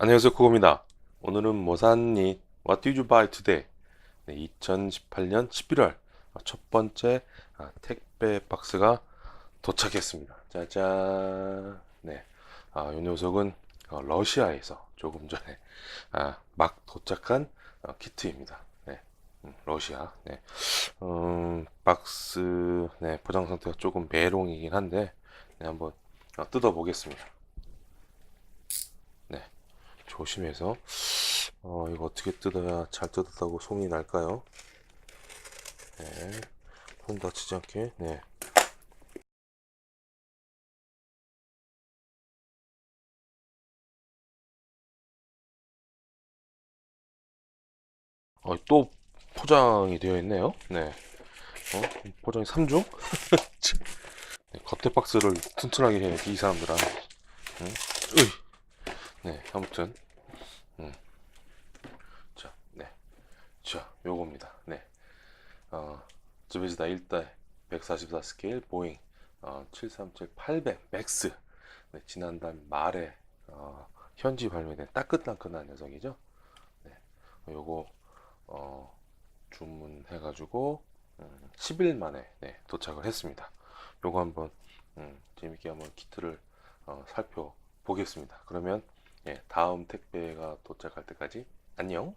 안녕하세요 구호입니다. 오늘은 뭐 샀니? What did you buy today? 네, 2018년 11월 첫 번째 아, 택배 박스가 도착했습니다. 짜잔. 네, 아, 이 녀석은 어, 러시아에서 조금 전에 아, 막 도착한 어, 키트입니다. 네, 음, 러시아. 네. 음, 박스 네, 포장 상태가 조금 메롱이긴 한데 네, 한번 어, 뜯어 보겠습니다 조심해서 어 이거 어떻게 뜯어야 잘 뜯었다고 소문이 날까요? 네, 손 다치지 않게 네. 어, 또 포장이 되어 있네요. 네. 어, 포장이 3중? 네, 겉에 박스를 튼튼하게 해야지, 이 사람들아. 응? 으이. 네, 아무튼. 음. 자, 네. 자, 요겁니다. 네. 어, 즈베즈다 1대 144 스케일 보잉 어, 737 800 맥스. 네, 지난달 말에 어, 현지 발매된 따끈따끈한 녀석이죠. 네. 요거 어, 주문해 가지고 음, 10일 만에 네, 도착을 했습니다. 요거 한번 음, 재밌게 한번 키트를 어, 살펴보겠습니다. 그러면 예, 다음 택배가 도착할 때까지 안녕.